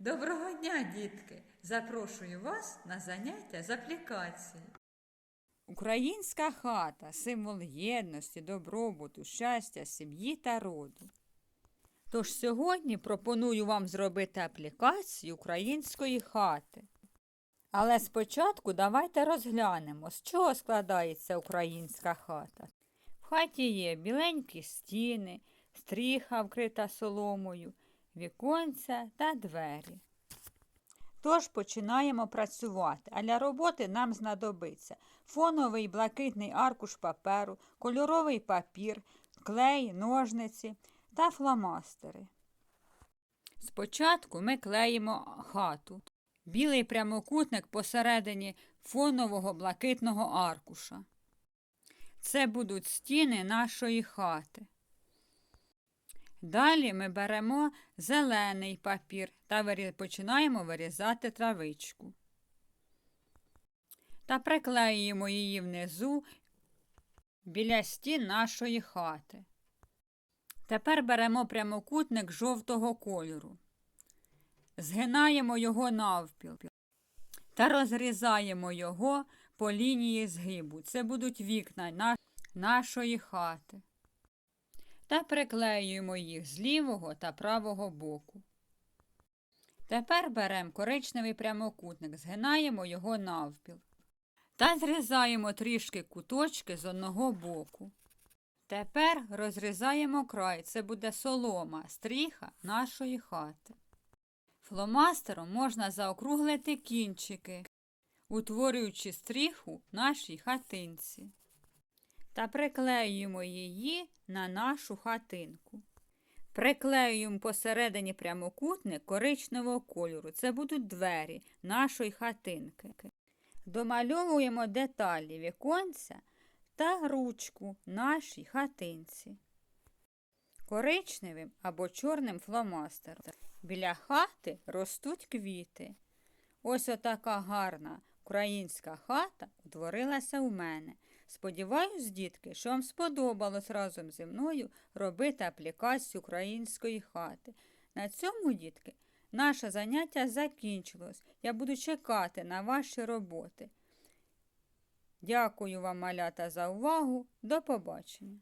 Доброго дня, дітки! Запрошую вас на заняття з аплікації. Українська хата символ єдності, добробуту, щастя, сім'ї та роду. Тож сьогодні пропоную вам зробити аплікацію української хати. Але спочатку давайте розглянемо, з чого складається українська хата. В хаті є біленькі стіни, стріха вкрита соломою, віконця та двері. Тож починаємо працювати, а для роботи нам знадобиться фоновий блакитний аркуш паперу, кольоровий папір, клей, ножниці та фломастери. Спочатку ми клеїмо хату. Білий прямокутник посередині фонового блакитного аркуша. Це будуть стіни нашої хати. Далі ми беремо зелений папір та починаємо вирізати травичку. Та приклеюємо її внизу біля стін нашої хати. Тепер беремо прямокутник жовтого кольору. Згинаємо його навпіл та розрізаємо його по лінії згибу. Це будуть вікна нашої хати та приклеюємо їх з лівого та правого боку. Тепер беремо коричневий прямокутник, згинаємо його навпіл та зрізаємо трішки куточки з одного боку. Тепер розрізаємо край, це буде солома, стріха нашої хати. Фломастером можна заокруглити кінчики, утворюючи стріху нашій хатинці та приклеюємо її на нашу хатинку. Приклеюємо посередині прямокутник коричневого кольору. Це будуть двері нашої хатинки. Домальовуємо деталі віконця та ручку нашій хатинці. Коричневим або чорним фломастером. Біля хати ростуть квіти. Ось отака гарна українська хата утворилася у мене. Сподіваюсь, дітки, що вам сподобалось разом зі мною робити аплікацію української хати. На цьому, дітки, наше заняття закінчилось. Я буду чекати на ваші роботи. Дякую вам, малята, за увагу. До побачення.